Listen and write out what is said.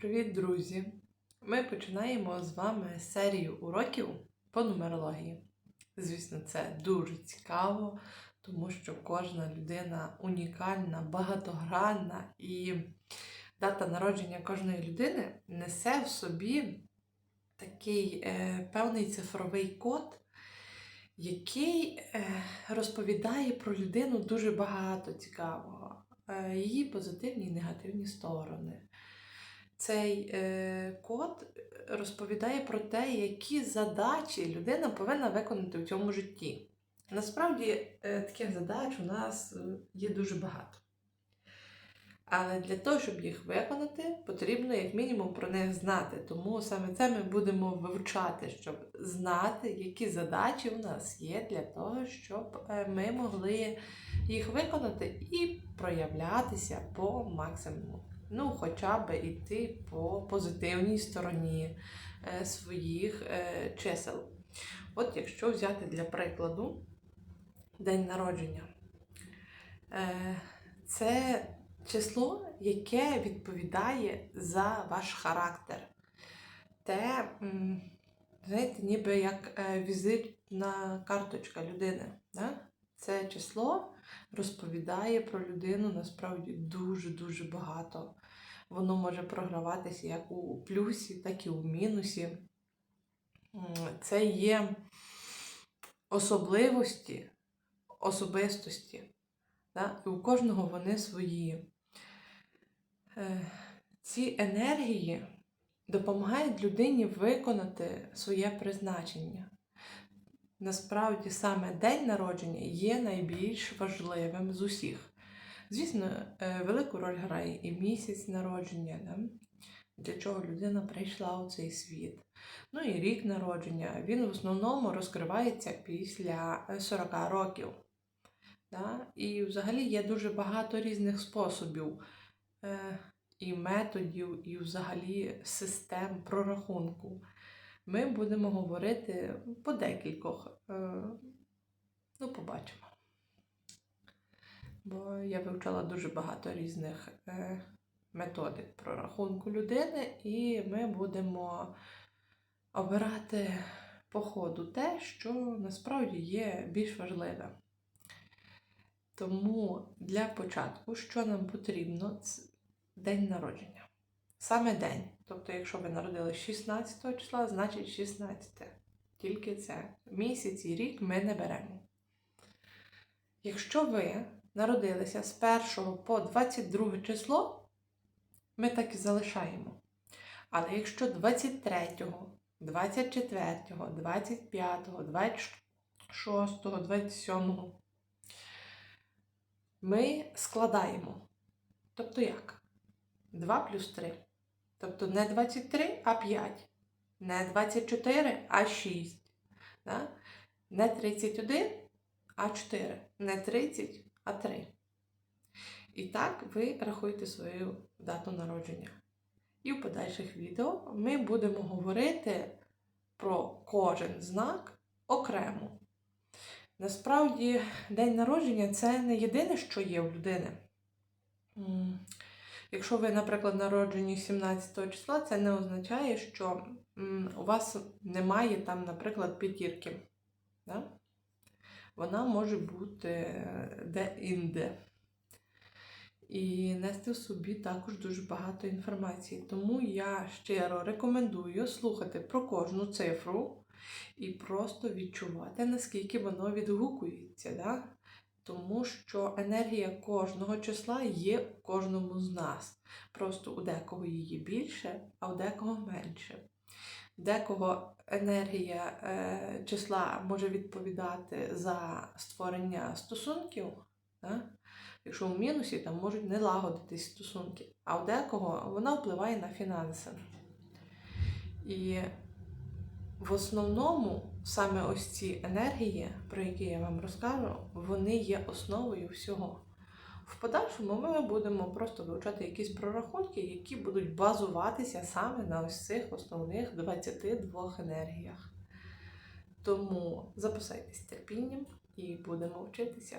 Привіт, друзі! Ми починаємо з вами серію уроків по нумерології. Звісно, це дуже цікаво, тому що кожна людина унікальна, багатогранна і дата народження кожної людини несе в собі такий е, певний цифровий код, який е, розповідає про людину дуже багато цікавого, е, її позитивні і негативні сторони. Цей е, код розповідає про те, які задачі людина повинна виконати в цьому житті. Насправді, е, таких задач у нас е, є дуже багато. Але для того, щоб їх виконати, потрібно як мінімум про них знати. Тому саме це ми будемо вивчати, щоб знати, які задачі у нас є для того, щоб ми могли їх виконати і проявлятися по максимуму. Ну, хоча б йти по позитивній стороні е, своїх е, чисел. От якщо взяти для прикладу день народження, е, це число, яке відповідає за ваш характер. Те, знаєте, ніби як візитна карточка людини. Да? Це число розповідає про людину насправді дуже-дуже багато. Воно може програватися як у плюсі, так і у мінусі. Це є особливості, особистості. Да? І у кожного вони свої. Е, Ці енергії допомагають людині виконати своє призначення. Насправді саме день народження є найбільш важливим з усіх. Звісно, е, велику роль грає і місяць народження, да? для чого людина прийшла у цей світ. Ну і рік народження. Він в основному розкривається після е, 40 років. Да? І взагалі є дуже багато різних способів е, і методів, і взагалі систем прорахунку. Ми будемо говорити по декількох. е, Ну, побачимо. Бо я вивчала дуже багато різних е, методик прорахунку людини, і ми будемо обирати по ходу те, що насправді є більш важливе. Тому для початку, що нам потрібно, це день народження. Саме день. Тобто, якщо ви народились 16 числа, значить 16. Тільки це. Місяць і рік ми не беремо. Якщо ви народилися з 1 по 22 число, ми так і залишаємо. Але якщо 23, 24, 25, 26, 27 ми складаємо. Тобто як? 2 плюс 3. Тобто не 23, а 5. Не 24, а 6. Да? Не 31, а 4. Не 30, а 3. І так ви рахуєте свою дату народження. І в подальших відео ми будемо говорити про кожен знак окремо. Насправді, день народження це не єдине, що є в людини. Якщо ви, наприклад, народжені 17 числа, це не означає, що у вас немає там, наприклад, п'ятірки. Да? Вона може бути е, де-інде. І нести в собі також дуже багато інформації. Тому я щиро рекомендую слухати про кожну цифру і просто відчувати, наскільки воно відгукується. Да? Тому що енергія кожного числа є у кожному з нас. Просто у декого її більше, а у декого менше. У декого енергія е, числа може відповідати за створення стосунків. Да? Якщо в мінусі, там можуть не лагодитись стосунки, а у декого вона впливає на фінанси. І в основному саме ось ці енергії, про які я вам розкажу, вони є основою всього. В подальшому ми будемо просто вивчати якісь прорахунки, які будуть базуватися саме на ось цих основних 22 енергіях. Тому запасайтесь терпінням і будемо вчитися.